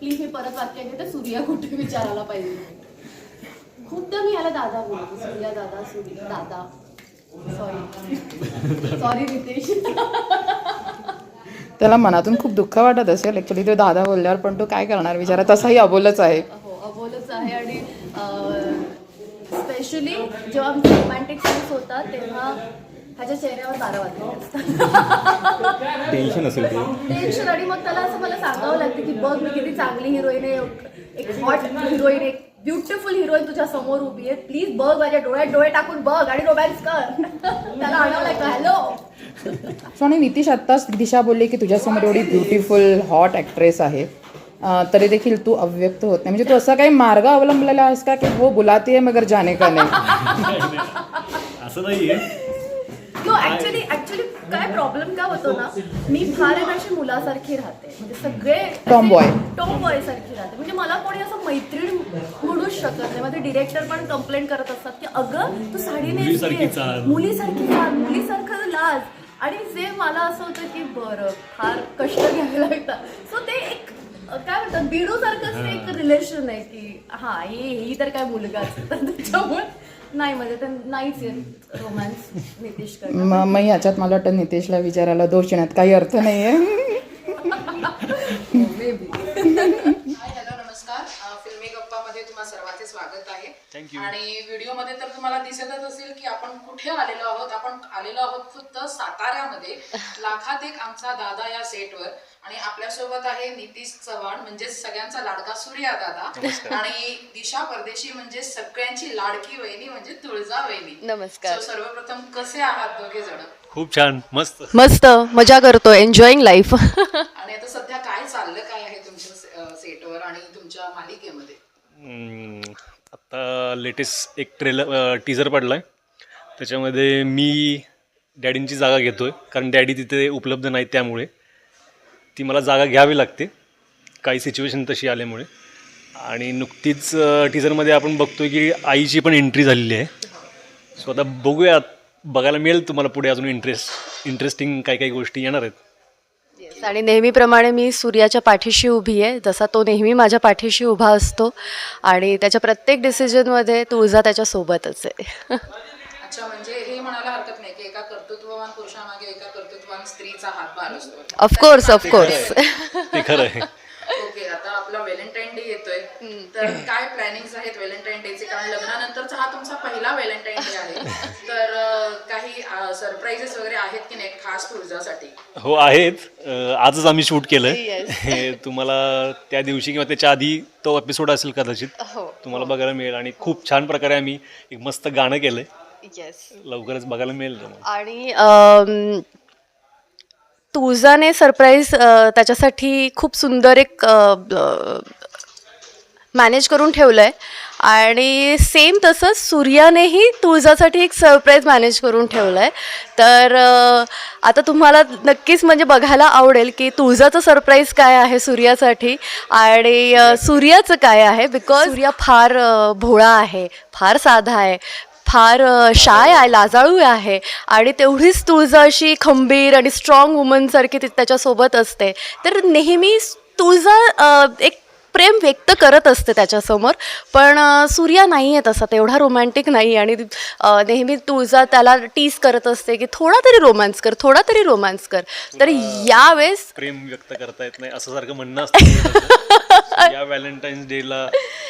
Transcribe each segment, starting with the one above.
Please मी परत वाक्य घेते सूर्या कुठे विचारायला पाहिजे? खूपदा मी याला दादा बोलते सूर्या दादा सूर्या दादा. Sorry sorry Ritesh. त्याला मनातून खूप दुःख वाटत असेल. ॲक्च्युली तो दादा बोलल्यावर पण तो काय करणार बिचारा? तसाही अबोलच आहे. हो अबोलच आहे आणि स्पेशली जेव्हा आमचे रोमॅन्टिक सीन्स होतात तेव्हा ह्याच्या चेहऱ्यावर बारा टेन्शन असेल ते. टेन्शन आणि मग त्याला असं मला सांगावं लागतं की बघ मी किती चांगली हिरोईन आहे. एक हॉट हिरोईन एक ब्युटिफुल हिरोईन तुझ्या समोर उभी आहे. प्लीज बघ माझ्या डोळ्यात डोळे टाकून बघ आणि रोमॅन्स कर. त्याला आणावं लागतं. हॅलो सो आणि नितीश आत्ताच दिशा बोलली की तुझ्यासमोर एवढी ब्युटिफुल हॉट ॲक्ट्रेस आहे. तरी देखील तू अव्यक्त होत नाही. म्हणजे तू असा काही मार्ग अवलंबलेला आहेस का की वो बुलाती है मगर जाने का नाही? असं नाहीये. नो ऍक्च्युली ऍक्च्युली काय प्रॉब्लेम काय होतो ना मी फार एक अशी मुलासारखी राहते. म्हणजे सगळे Tomboy. टॉम बॉय सारखी राहते. म्हणजे मला कोणी असं मैत्रीण म्हणूच शकत नाही. माझे डिरेक्टर पण कंप्लेंट करत असतात की अगं तू साडी मुलीसारखी. चाल. मुलीसारखी चाल. मुलीसारखं लाज. आणि जे मला असं होतं की बरं फार कष्ट घ्यावे लागतात. सो ते एक अ, काय म्हणतात बिडू सारखंच ते एक रिलेशन आहे की हा हे ही तर काय मुलगा. त्याच्यामुळे नाही म्हणजे नाहीच येत रोमॅन्स नितीश कडनं म- मग ह्याच्यात मला वाटतं नितेशला विचारायला दोष देण्यात काही अर्थ नाही आहे हाय हॅलो नमस्कार अ, फिल्मी गप्पामध्ये तुम्हा सर्वांचे स्वागत आहे. आणि व्हिडिओमध्ये तर तुम्हाला दिसतच असेल की आपण कुठे आलेलो आहोत. आपण आलेलो आहोत खुद्द साताऱ्यामध्ये. लाखात एक आमचा दादा या सेटवर. आणि आपल्यासोबत आहे नितीश चव्हाण म्हणजे सगळ्यांचा लाडका सूर्या दादा. आणि दिशा परदेशी म्हणजे सगळ्यांची लाडकी वहिनी म्हणजे तुळजा वहिनी. नमस्कार. सर्वप्रथम कसे आहात दोघे जण? खूप छान. मस्त. मस्त. मजा करतो एन्जॉईंग लाईफ आणि आता सध्या काय चाललं काय आहे तुमच्या सेटवर आणि तुमच्या मालिकेमध्ये? आत्ता आता लेटेस्ट एक ट्रेलर टीजर पडला आहे त्याच्यामध्ये मी डॅडींची जागा घेतो आहे कारण डॅडी तिथे उपलब्ध नाही त्यामुळे. ती मला जागा घ्यावी लागते काही सिच्युएशन तशी आल्यामुळे. आणि नुकतीच टीजरमध्ये आपण बघतोय की आईची पण एंट्री झालेली आहे. सो आता बघूया बघायला मिळेल तुम्हाला पुढे अजून इंटरेस्ट इंटरेस्टिंग काही काही गोष्टी येणार आहेत. आणि नेहमीप्रमाणे मी सूर्याच्या पाठीशी उभी आहे. जसा तो नेहमी माझ्या पाठीशी उभा असतो आणि त्याच्या प्रत्येक डिसिजनमध्ये तुळजा त्याच्या सोबतच आहे. अच्छा म्हणजे हे म्हणायला हरकत नाही की एका कर्तृत्ववान पुरुषामागे एका कर्तृत्ववान स्त्रीचा हातभार असतो. ऑफकोर्स ऑफकोर्स ते खरं आहे. ओके आता आपला व्हॅलेंटाईन डे येतोय. तर काय प्लॅनिंग आहेत व्हॅलेंटाईन डेचे? कारण लग्नानंतरचा हा तुमचा पहिला व्हॅलेंटाईन डे आहे. तर अं, काही सरप्राईजेस वगैरे आहेत खास तुळजासाठी हो आहेत. आजच आम्ही शूट केलंय. हे तुम्हाला त्या दिवशी किंवा त्याच्या आधी तो एपिसोड असेल कदाचित तुम्हाला बघायला मिळेल. आणि खूप छान प्रकारे आम्ही एक मस्त गाणं केलंय. लवकरच बघायला मिळेल आणि तुळजाने सरप्राईज त्याच्यासाठी खूप सुंदर एक मॅनेज करून ठेवलं आहे आणि सेम तसंच सूर्यानेही तुळजासाठी एक सरप्राईज मॅनेज करून ठेवलं आहे तर आता तुम्हाला नक्कीच म्हणजे बघायला आवडेल की तुळजाचं सरप्राईज काय आहे सूर्यासाठी आणि सूर्याचं काय आहे? बिकॉज सूर्या फार भोळा आहे फार साधा आहे फार शाय आहे लाजाळू आहे आणि तेवढीच तुळजा अशी खंबीर आणि स्ट्रॉंग वुमनसारखी ती त्याच्यासोबत असते. तर नेहमी तुळजा एक प्रेम व्यक्त करत असते त्याच्यासमोर. पण सूर्या नाही आहे तसा तेवढा रोमॅन्टिक नाही आणि नेहमी तुळजा त्याला टीस करत असते की थोडा तरी रोमॅन्स कर थोडा तरी रोमॅन्स कर. तर यावेळेस प्रेम व्यक्त करता येत नाही असं सारखं म्हणणं असतं या व्हॅलेंटाईन्स डेला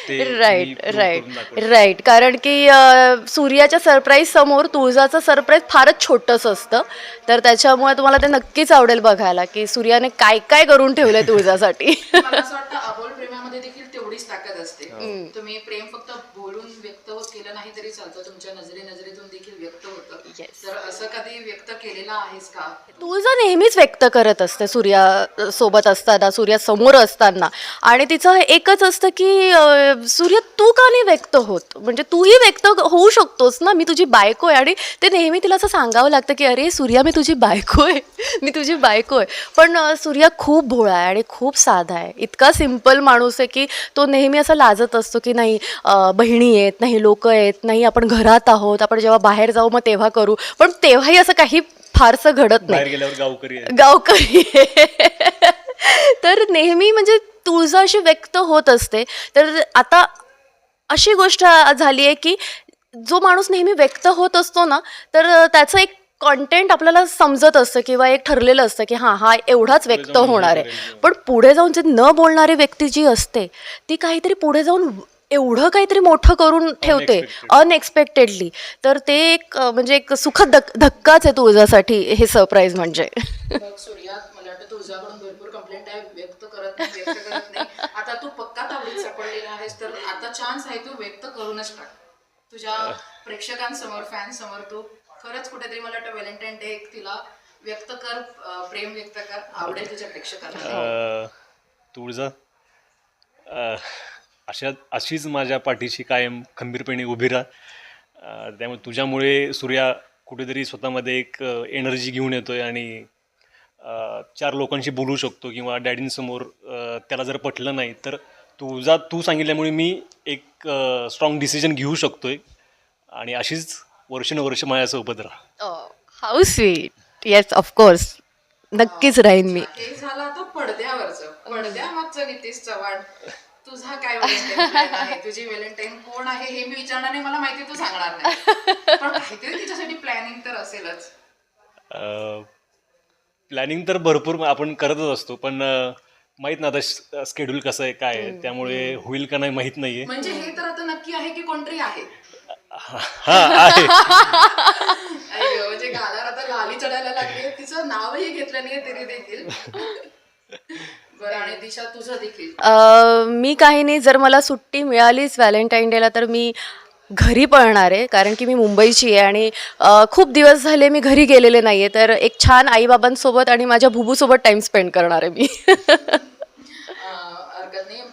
ते राईट राईट. राईट कारण की सूर्याच्या सरप्राईज समोर तुळजाचं सरप्राईज फारच छोटंसं असतं. तर त्याच्यामुळे तुम्हाला ते नक्कीच आवडेल बघायला की सूर्याने काय काय करून ठेवलंय तुळजासाठी मला असं वाटतं अबोल प्रेमामध्ये देखील तेवढीच ताकद असते. तुम्ही प्रेम फक्त बोलून व्यक्त होत केलं नाही तरी चालतं. तुमच्या नजरे नजरेतून देखील व्यक्त होतं. तर असं कधी व्यक्त केलेलं आहेस का? तुळजा नेहमीच व्यक्त करत असते सूर्या सोबत असताना सूर्या समोर असताना आणि तिचं एकच असतं की सूर्य तू का नाही व्यक्त होत? म्हणजे तूही व्यक्त होऊ शकतोस ना? मी तुझी बायको आहे आणि ते नेहमी तिला असं सांगावं लागतं की अरे सूर्या मी तुझी बायको आहे. मी तुझी बायको आहे. पण सूर्या खूप भोळा आहे आणि खूप साधा आहे. इतका सिंपल माणूस आहे की तो नेहमी असा लाजत असतो की नाही बहिणी आहेत नाही लोक आहेत नाही आपण घरात आहोत आपण जेव्हा बाहेर जाऊ मग तेव्हा करू. पण तेव्हाही असं काही फारसं घडत नाही. गावकरी. तर नेहमी म्हणजे तुळजा अशी व्यक्त होत असते. तर आता अशी गोष्ट झाली आहे की जो माणूस नेहमी व्यक्त होत असतो ना तर त्याचं एक कॉन्टेंट आपल्याला समजत असतं किंवा एक ठरलेलं असतं की हां हा एवढाच व्यक्त होणार आहे. पण पुढे जाऊन जे न बोलणारी व्यक्ती जी असते ती काहीतरी पुढे जाऊन एवढं काहीतरी मोठं करून ठेवते अनएक्सपेक्टेडली तर ते एक म्हणजे एक सुखद धक धक्काच आहे तुळजासाठी हे सरप्राईज म्हणजे. मग सूर्या मला वाटतं तुझ्याकडून भरपूर कंप्लेंट आहे व्यक्त करत नाही व्यक्त करत नाही. आता तू पक्का तावडीत सापडलेला आहेस तर आता चान्स आहे तू व्यक्त करूनच टाक. तुझ्या प्रेक्षकांसमोर फॅन समोर तू खरंच कुठेतरी मला वाटतं व्हॅलेंटाईन डे तिला व्यक्त कर प्रेम व्यक्त कर आवडेल तुझ्या प्रेक्षकांना. तुळजा अशा अशीच माझ्या पाठीशी कायम खंबीरपणे उभी राहा. त्यामुळे तुझ्यामुळे सूर्या कुठेतरी स्वतःमध्ये एक एनर्जी घेऊन येतोय आणि चार लोकांशी बोलू शकतो किंवा डॅडींसमोर त्याला जर पटलं नाही तर तुझा तू सांगितल्यामुळे मी एक स्ट्रॉंग डिसिजन घेऊ शकतोय. आणि अशीच वर्षानुवर्ष माझ्यासोबत राहा. हाऊ स्वीट येस ऑफकोर्स नक्कीच राहीन मी. झालं आता पडद्यावरचं. पडद्यामागचं नितीश चव्हाण. तुझा काय व्हॅलेंटाईन plan आहे? तुझी व्हॅलेंटाईन कोण आहे हे मी विचारणार नाही मला माहिती तू सांगणार नाही. पण काहीतरी तिच्यासाठी प्लॅनिंग तर असेलच. प्लॅनिंग तर भरपूर आपण करतच असतो पण अ, माहीत ना आता स्केड्यूल कसं आहे काय आहे त्यामुळे होईल का नाही माहीत नाहीये. म्हणजे हे तर आता नक्की आहे की कोणतरी आहे? हा आहे. अय्यो, म्हणजे गालावर आता लाली चढायला लागली तिचं नावही घेतलं नाहीये तरी देखील. बरं आणि दिशा तुझं देखील. अं, मी काही नाही. जर मला सुट्टी मिळालीच व्हॅलेंटाईन डेला तर मी घरी पळणार आहे कारण की मी मुंबईची आहे आणि अं, खूप दिवस झाले मी घरी गेलेले नाही आहे तर एक छान आईबाबांसोबत आणि माझ्या भुबूसोबत टाईम स्पेंड करणार आहे मी.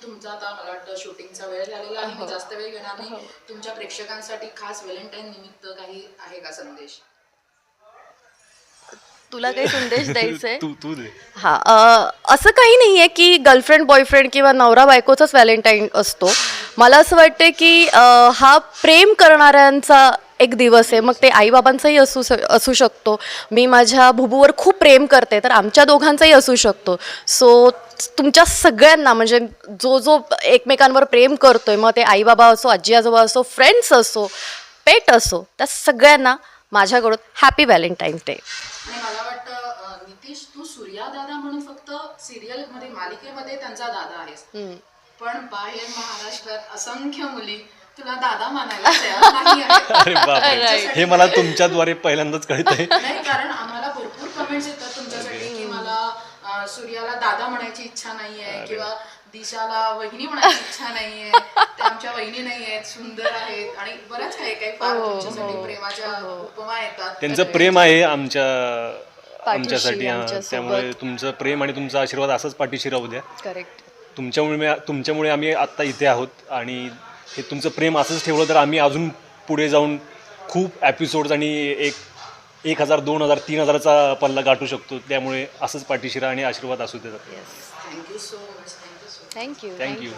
तुमचा आता मला वाटतं शूटिंगचा वेळ झालेला आहे. मी जास्त वेळ घेणार नाही. तुमच्या प्रेक्षकांसाठी खास व्हॅलेंटाईन निमित्त काही आहे का संदेश? तुला काही संदेश द्यायचा आहे तू तू दे. हा अ, असं काही नाही आहे की गर्लफ्रेंड बॉयफ्रेंड किंवा नवरा बायकोचाच व्हॅलेंटाईन असतो. मला असं वाटतं की हा प्रेम करणाऱ्यांचा एक दिवस आहे. मग ते आईबाबांचाही असू श असू शकतो. मी माझ्या भुबूवर खूप प्रेम करते तर आमच्या दोघांचाही असू शकतो. सो तुमच्या सगळ्यांना म्हणजे जो जो एकमेकांवर प्रेम करतोय मग ते आईबाबा असो आजी आजोबा असो फ्रेंड्स असो पेट असो त्या सगळ्यांना माझ्याकडून हॅपी व्हॅलेंटाईन डे आणि मला वाटतं अं, नितीश तू सूर्या दादा म्हणून फक्त सिरियलमध्ये मालिकेमध्ये त्यांचा दादा आहेस. पण बाहेर महाराष्ट्रात असंख्य मुली तुला दादा मानायला तयार नाही आहेत. अरे बापरे. हे मला तुमच्याद्वारे पहिल्यांदाच कळत आहे नाही कारण आम्हाला भरपूर कमेंट्स येतात तुमच्यासाठी की मला अं, सूर्याला दादा म्हणायची इच्छा नाहीये किंवा दिशाला वहिनी म्हणायची इच्छा नाहीये. त्या आमच्या वहिनी नाही आहेत सुंदर आहेत आणि बऱ्याच काही काही फार तुमच्यासाठी प्रेमाच्या उपमा येतात. त्यांचं प्रेम आहे आमच्या आमच्यासाठी हा. आमच्यासोबत. त्यामुळे तुमचं प्रेम आणि तुमचा आशीर्वाद असंच पाठीशी राहू द्या. करेक्ट तुमच्यामुळे मी- तुमच्यामुळे आम्ही आत्ता इथे आहोत आणि हे तुमचं प्रेम असंच ठेवलं तर आम्ही अजून पुढे जाऊन खूप एपिसोड्स आणि एक एक हजार दोन हजार तीन हजाराचा पल्ला गाठू शकतो. त्यामुळे असंच पाठीशी राहा आणि आशीर्वाद असू देतात. Thank you so much thank you